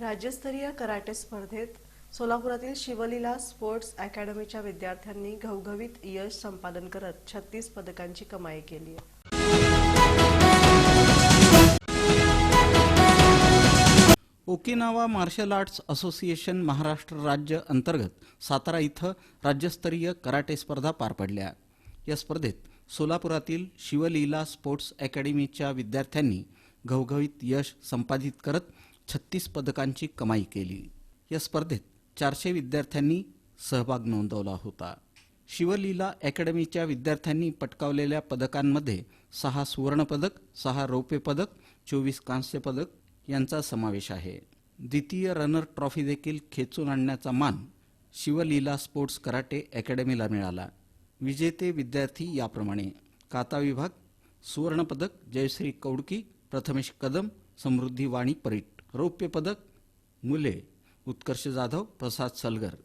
राज्यस्तरीय कराटे स्पर्धेत सोलापुरातील शिवलीला स्पोर्ट्स अकॅडमीच्या विद्यार्थ्यांनी घवघवीत यश संपादन करत छत्तीस पदकांची कमाई केली आहे. Okinawa martial arts association Maharashtra राज्य अंतर्गत सातारा इथं राज्यस्तरीय कराटे स्पर्धा पार पडल्या. या स्पर्धेत सोलापुरातील शिवलीला स्पोर्ट्स अकॅडमीच्या विद्यार्थ्यांनी घवघवीत यश संपादित करत छत्तीस पदकांची कमाई केली. या स्पर्धेत चारशे विद्यार्थ्यांनी सहभाग नोंदवला होता. शिवलीला अकॅडमीच्या विद्यार्थ्यांनी पटकावलेल्या पदकांमध्ये सहा सुवर्णपदक सहा रौप्य पदक चोवीस कांस्य पदक यांचा समावेश आहे. द्वितीय रनर ट्रॉफी देखील खेचून आणण्याचा मान शिवलीला स्पोर्ट्स कराटे अकॅडमीला मिळाला. विजेते विद्यार्थी याप्रमाणे काता विभाग सुवर्णपदक जयश्री कौडकी प्रथमेश कदम समृद्धी वाणी परीट रौप्य पदक मुले उत्कर्ष जाधव प्रसाद सलगर.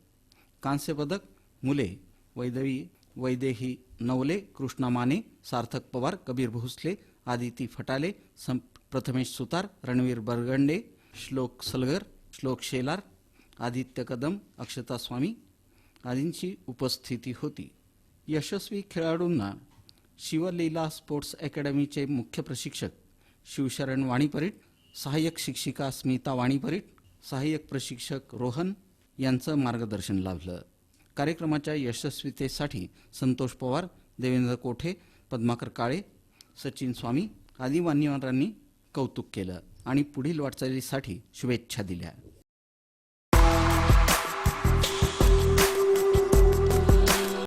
कांस्य पदक मुले वैदवी वैदेही नवले कृष्णा माने सार्थक पवार कबीर भोसले आदिती फटाले सं प्रथमेश सुतार रणवीर बरगंडे श्लोक सलगर श्लोक शेलार आदित्य कदम अक्षता स्वामी आदींची उपस्थिती होती. यशस्वी खेळाडूंना शिवलीला स्पोर्ट्स अकॅडमीचे मुख्य प्रशिक्षक शिवशरण वाणीपरीट सहाय्यक शिक्षिका स्मिता वाणीपरीट सहाय्यक प्रशिक्षक रोहन यांचं मार्गदर्शन लाभलं. कार्यक्रमाच्या यशस्वीतेसाठी संतोष पवार देवेंद्र कोठे पद्माकर काळे सचिन स्वामी आदी मान्यवरांनी कौतुक केलं आणि पुढील वाटचालीसाठी शुभेच्छा दिल्या.